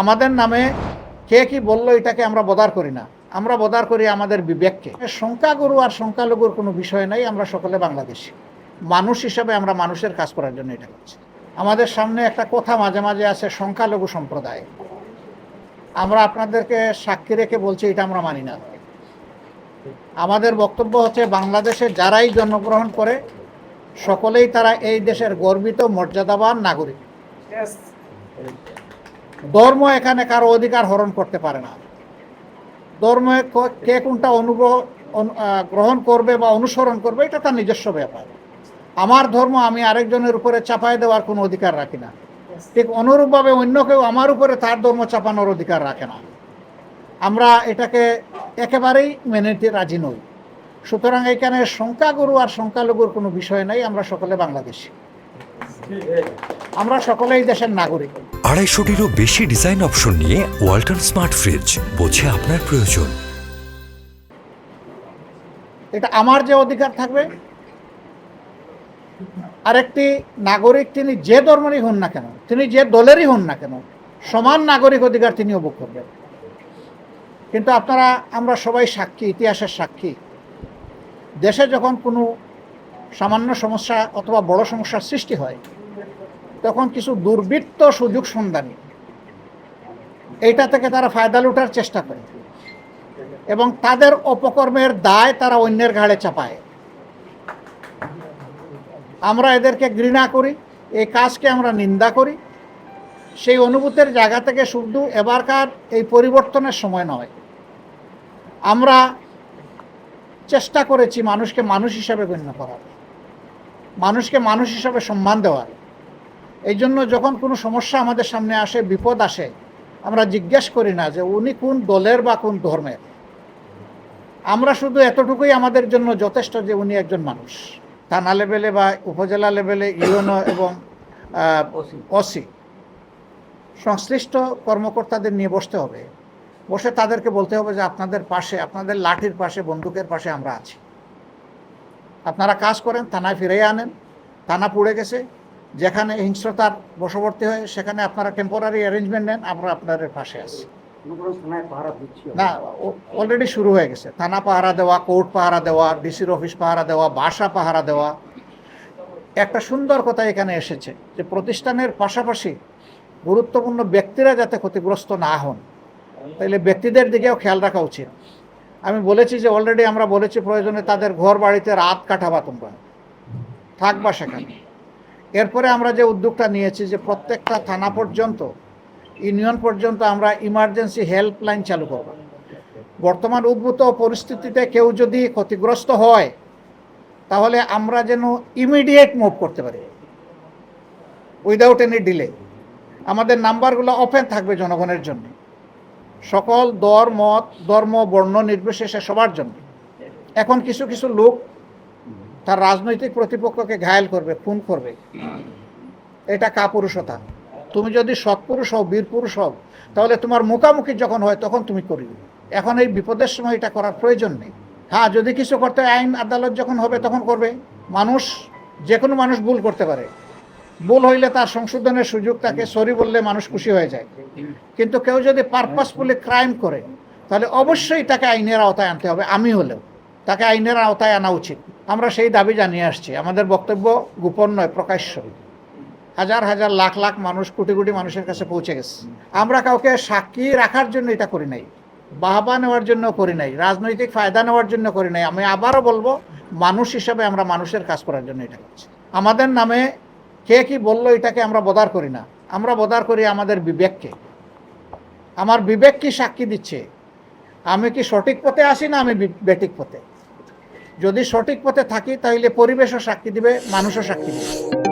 আমাদের নামে কে কি বলল এটাকে আমরা বদার করি না। আমরা বদার করি আমাদের বিবেককে। সংখ্যাগুরু আর সংখ্যালঘুর কোনো বিষয় নাই, আমরা সকলে বাংলাদেশি। মানুষ হিসাবে আমরা মানুষের কাজ করার জন্য এটা করছি। আমাদের সামনে একটা কথা মাঝে মাঝে আছে, সংখ্যালঘু সম্প্রদায়। আমরা আপনাদেরকে সাক্ষী রেখে বলছি, এটা আমরা মানি না। আমাদের বক্তব্য হচ্ছে, বাংলাদেশে যারাই জন্মগ্রহণ করে, সকলেই তারা এই দেশের গর্বিত, মর্যাদাবান নাগরিক। ধর্ম এখানে কারও অধিকার হরণ করতে পারে না। ধর্ম কে কোনটা অনুগ্রহ গ্রহণ করবে বা অনুসরণ করবে এটা তার নিজস্ব ব্যাপার। আমার ধর্ম আমি আরেকজনের উপরে চাপায় দেওয়ার কোনো অধিকার রাখি না। ঠিক অনুরূপভাবে অন্য কেউ আমার উপরে তার ধর্ম চাপানোর অধিকার রাখে না। আমরা এটাকে একেবারেই মেনে নিতে রাজি নই। সুতরাং এখানে সংখ্যাগুরু আর সংখ্যালঘুর কোনো বিষয় নাই আমরা সকলে বাংলাদেশি। আমরা সকলেই দেশের নাগরিক। আড়াইশোটিরও বেশি ডিজাইন অপশন নিয়ে ওয়ালটন স্মার্ট ফ্রিজ বোঝে আপনার প্রয়োজন। এটা আমার যে অধিকার থাকবে, আরেকটি নাগরিক তিনি যে ধর্মেরই হন না কেন, তিনি যে দলেরই হন না কেন, সমান নাগরিক অধিকার তিনি ভোগ করবেন। কিন্তু আপনারা, আমরা সবাই সাক্ষী, ইতিহাসের সাক্ষী। দেশে যখন কোনো সামান্য সমস্যা অথবা বড় সমস্যার সৃষ্টি হয় তখন কিছু দুর্বৃত্ত সুযোগ সন্ধানী। এইটা থেকে তারা ফায়দা লুটার চেষ্টা করে। এবং তাদের অপকর্মের দায় তারা অন্যের ঘাড়ে চাপায়। আমরা এদেরকে ঘৃণা করি, এই কাজকে আমরা নিন্দা করি। সেই অনুভূতির জায়গা থেকে শুধু এবারকার এই পরিবর্তনের সময় নয়। আমরা চেষ্টা করেছি মানুষকে মানুষ হিসাবে গণ্য করার। মানুষকে মানুষ হিসাবে সম্মান দেওয়ার। এই জন্য যখন কোনো সমস্যা আমাদের সামনে আসে, বিপদ আসে, আমরা জিজ্ঞেস করি না যে উনি কোন দলের বা কোন ধর্মের। আমরা শুধু এতটুকুই আমাদের জন্য যথেষ্ট যে উনি একজন মানুষ। থানা লেভেলে বা উপজেলা লেভেলে, ইউএনও এবং ওসি। সংশ্লিষ্ট কর্মকর্তাদের নিয়ে বসতে হবে। বসে তাদেরকে বলতে হবে যে আপনাদের পাশে, আপনাদের লাঠির পাশে, বন্দুকের পাশে আমরা আছি। আপনারা কাজ করেন, থানায় ফিরে আনেন। থানা পুড়ে গেছে। যেখানে হিংস্রতার বশবর্তী হয় সেখানে আপনারা টেম্পোরারি অ্যারেঞ্জমেন্ট নেন আমরা আপনাদের পাশে আছি। না অলরেডি শুরু হয়ে গেছে। থানা পাহারা দেওয়া কোর্ট পাহারা দেওয়া ডিসির অফিস পাহারা দেওয়া বাসা পাহারা দেওয়া। একটা সুন্দর কথা এখানে এসেছে যে প্রতিষ্ঠানের পাশাপাশি গুরুত্বপূর্ণ ব্যক্তিরা যাতে ক্ষতিগ্রস্ত না হন তাইলে ব্যক্তিদের দিকেও খেয়াল রাখা উচিত। আমি বলেছি যে অলরেডি আমরা বলেছি প্রয়োজনে তাদের ঘর বাড়িতে রাত কাটাবা তোমরা। থাকবা সেখানে। এরপরে আমরা যে উদ্যোগটা নিয়েছি যে প্রত্যেকটা থানা পর্যন্ত, ইউনিয়ন পর্যন্ত আমরা ইমার্জেন্সি হেল্পলাইন চালু করব। বর্তমান উদ্ভূত পরিস্থিতিতে কেউ যদি ক্ষতিগ্রস্ত হয়, তাহলে আমরা যেন ইমিডিয়েট মুভ করতে পারি। উইদাউট এনি ডিলে আমাদের নাম্বারগুলো ওপেন থাকবে জনগণের জন্য। সকল দর, মত, ধর্ম, বর্ণ নির্বিশেষে সবার জন্য। এখন কিছু কিছু লোক তার রাজনৈতিক প্রতিপক্ষকে ঘায়েল করবে, খুন করবে। এটা কাপুরুষতা। তুমি যদি সৎপুরুষ হও বীর পুরুষ হও, তাহলে তোমার মুখামুখি যখন হয়, তখন তুমি করবে এখন এই বিপদের সময় এটা করার প্রয়োজন নেই। হ্যাঁ যদি কিছু করতে আইন আদালত যখন হবে, তখন করবে। মানুষ যে কোনো মানুষ ভুল করতে পারে। ভুল হইলে তার সংশোধনের সুযোগ তাকে সরি বললে মানুষ খুশি হয়ে যায়। কিন্তু কেউ যদি পারপাসফুলি ক্রাইম করে, তাহলে অবশ্যই তাকে আইনের আওতায় আনতে হবে। আমি হলেও। তাকে আইনের আওতায় আনা উচিত। আমরা সেই দাবি জানিয়ে আসছি। আমাদের বক্তব্য গোপন নয়, প্রকাশ্য। হাজার হাজার লাখ লাখ মানুষ, কোটি কোটি মানুষের কাছে পৌঁছে গেছে। আমরা কাউকে সাক্ষী রাখার জন্য এটা করি নাই, বাহবা নেওয়ার জন্য করি নাই, রাজনৈতিক ফায়দা নেওয়ার জন্য করি নাই। আমি আবারও বলব, মানুষ হিসাবে আমরা মানুষের কাজ করার জন্য এটা করছি। আমাদের নামে কে কি বলল এটাকে আমরা বদার করি না। আমরা বদার করি আমাদের বিবেককে। আমার বিবেক কি সাক্ষী দিচ্ছে? আমি কি সঠিক পথে আসি না আমি বি- বেঠিক পথে? যদি সঠিক পথে থাকি তাহলে পরিবেশও সাক্ষী দিবে মানুষও সাক্ষী দিবে।